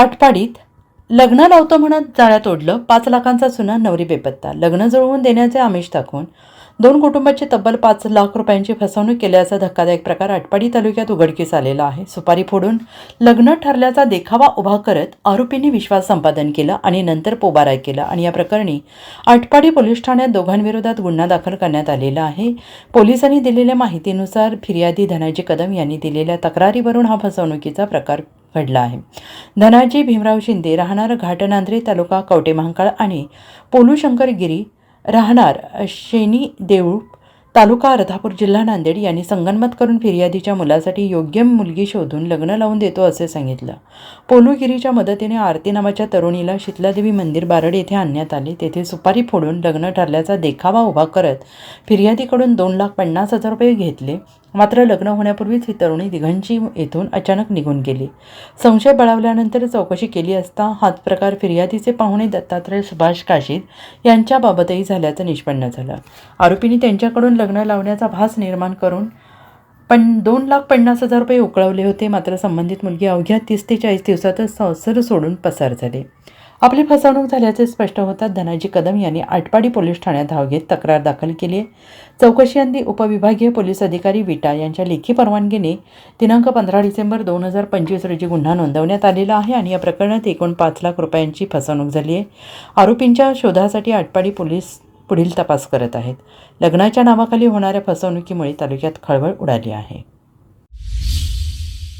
आटपाडीत लग्न लावतो म्हणत जाळ्यात ओढलं पाच लाखांचा चुना नवरी बेपत्ता. लग्न जुळवून देण्याचे आमिष दाखवून दोन कुटुंबाची तब्बल पाच लाख रुपयांची फसवणूक केल्याचा धक्कादायक प्रकार आटपाडी तालुक्यात उघडकीस आलेला आहे. सुपारी फोडून लग्न ठरल्याचा देखावा उभा करत आरोपींनी विश्वास संपादन केला आणि नंतर पोबारा केला आणि या प्रकरणी आटपाडी पोलीस ठाण्यात दोघांविरोधात गुन्हा दाखल करण्यात आलेला आहे. पोलिसांनी दिलेल्या माहितीनुसार फिर्यादी धनाजी कदम यांनी दिलेल्या तक्रारीवरून हा फसवणुकीचा प्रकार घडला आहे. धनाजी भीमराव शिंदे राहणार घाटनांद्रे तालुका कवटे महांकाळ आणि पोलूशंकर गिरी राहणार शेनी देऊळ तालुका अर्धापूर जिल्हा नांदेड यांनी संगनमत करून फिर्यादीच्या मुलासाठी योग्य मुलगी शोधून लग्न लावून देतो असे सांगितलं. पोलूगिरीच्या मदतीने आरती नावाच्या तरुणीला शीतलादेवी मंदिर बारड येथे आणण्यात आले. तेथे सुपारी फोडून लग्न ठरल्याचा देखावा उभा करत फिर्यादीकडून दोन लाख पन्नास हजार रुपये घेतले. मात्र लग्न होण्यापूर्वीच ही तरुणी दिघांची येथून अचानक निघून गेली. संशय बळावल्यानंतर चौकशी केली असता हाच प्रकार फिर्यादीचे पाहुणे दत्तात्रय सुभाष काशीद यांच्याबाबतही झाल्याचं निष्पन्न झालं. आरोपींनी त्यांच्याकडून लग्न लावण्याचा भास निर्माण करून पण दोन लाख पन्नास हजार रुपये उकळवले होते. मात्र संबंधित मुलगी अवघ्या तीस ते चाळीस दिवसातच संसार सोडून पसार झाले. आपली फसवणूक झाल्याचे स्पष्ट होतात धनाजी कदम यांनी आटपाडी पोलीस ठाण्यात धाव घेत तक्रार दाखल केली आहे. चौकशीअंती उपविभागीय पोलीस अधिकारी विटा यांच्या लेखी परवानगीने दिनांक पंधरा डिसेंबर दोन हजार पंचवीस रोजी गुन्हा नोंदवण्यात आलेला आहे आणि या प्रकरणात एकूण पाच लाख रुपयांची फसवणूक झाली आहे. आरोपींच्या शोधासाठी आटपाडी पोलीस पुढील तपास करत आहेत. लग्नाच्या नावाखाली होणाऱ्या फसवणुकीमुळे तालुक्यात खळबळ उडाली आहे.